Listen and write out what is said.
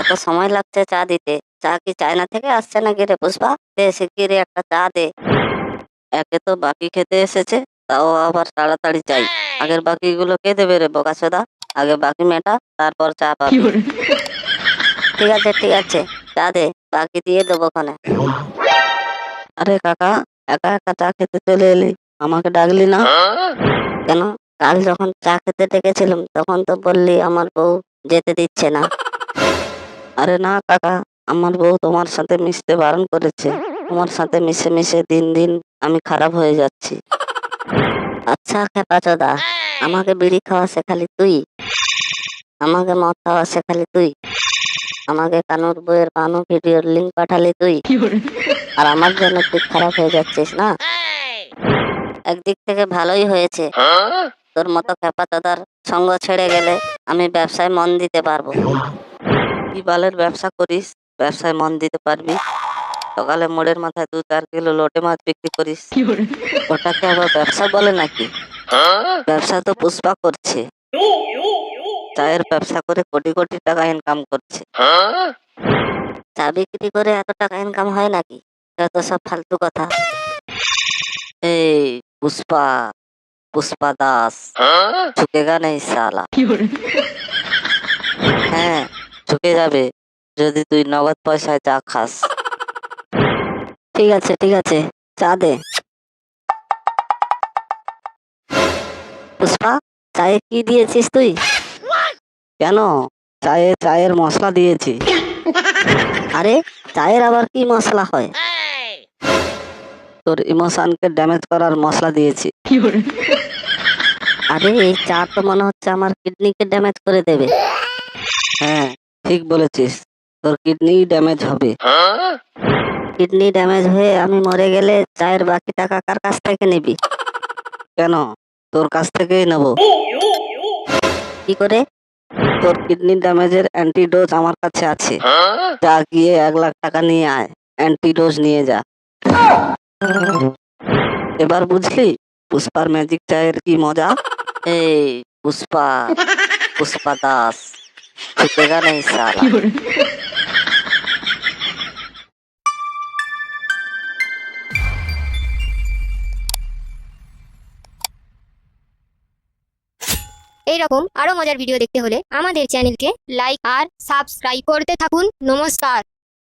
এত সময় লাগছে চা দিতে। চা কি চায়না থেকে আসছে নাকি রে পুষ্পা? দে শিগগিরই একটা চা দে। একে তো বাকি খেতে এসেছে তাও আবার তাড়াতাড়ি চাই। আগের বাকিগুলো কে দেবে রে বোকাচোদা আগে বাকি মেটা তারপর চা পাবি। ঠিক আছে ঠিক আছে চা দে বাকি দিয়ে দেবো ওখানে। আরে কাকা একা একা চা খেতে চলে এলি আমাকে ডাকলি না? কেন? কাল যখন চা খেতে ডেকেছিলাম তখন তো বললি আমার বউ যেতে দিচ্ছে না। আরে না কাকা আমার বউ তোমার সাথে মিশতে বারণ করেছে। তোমার সাথে মিশে মিশে দিন দিন আমি খারাপ হয়ে যাচ্ছি। আচ্ছা খেপা চোদা আমাকে বিড়ি খাওয়া শেখালি তুই? আমাকে মদ খাওয়া শেখালি তুই? আমাকে কানুর বইয়ের কানু ভিডিওর লিঙ্ক পাঠালি তুই? আর আমার জন্য তুই খারাপ হয়ে যাচ্ছিস না? একদিক থেকে ভালোই হয়েছে। তোর মতো খেপা চোদার সঙ্গ ছেড়ে গেলে আমি ব্যবসায় মন দিতে পারব। কি বালের ব্যবসা করিস? ব্যবসায় মন দিতে পারবি? সকালে মোড়ের মাথায় দু চার কিলো লোটে মাছ বিক্রি করিস। ওটাকে আবার ব্যবসা বলে নাকি? ব্যবসা তো পুষ্পা করছে। চায়ের ব্যবসা করে কোটি কোটি টাকা ইনকাম করছে। চা বিক্রি করে এত টাকা ইনকাম হয় নাকি? যত সব ফালতু কথা। এই পুষ্পা। পুষ্পা দাস। ঝুঁকেগা নেই সালা হ্যাঁ ঝুঁকে যাবে। যদি তুই নগদ পয়সায় চা খাস। ঠিক আছে ঠিক আছে। চা দে। পুষ্পা চায়ে কি দিয়েছিস তুই? কেন? চায়ে চায়ের মশলা দিয়েছি। আরে চায়ের আবার কি মশলা হয়? তোর ইমোশনকে ড্যামেজ করার মশলা দিয়েছি। আরে এই চা তো মনে হচ্ছে আমার কিডনিকে ড্যামেজ করে দেবে। হ্যাঁ ঠিক বলেছিস। তোর কিডনি ড্যামেজ হবে। কিডনি ড্যামেজ হয়ে আমি মরে গেলে চায়ের বাকি টাকা কার কাছ থেকে নিবি? কেন? তোর কাছ থেকেই নেব। কি করে? তোর কিডনি ড্যামেজের অ্যান্টিডোজ আমার কাছে আছে। যা গিয়ে এক লাখ টাকা নিয়ে আয়। অ্যান্টিডোজ নিয়ে যা। এবার বুঝলি, পুষ্পার ম্যাজিক চায়ের কি মজা? এই পুষ্পা পুষ্পা দাস ঝুঁকেগা নেই এইরকম আরও মজার ভিডিও দেখতে হলে আমাদের চ্যানেলকে লাইক আর সাবস্ক্রাইব করতে থাকুন। নমস্কার।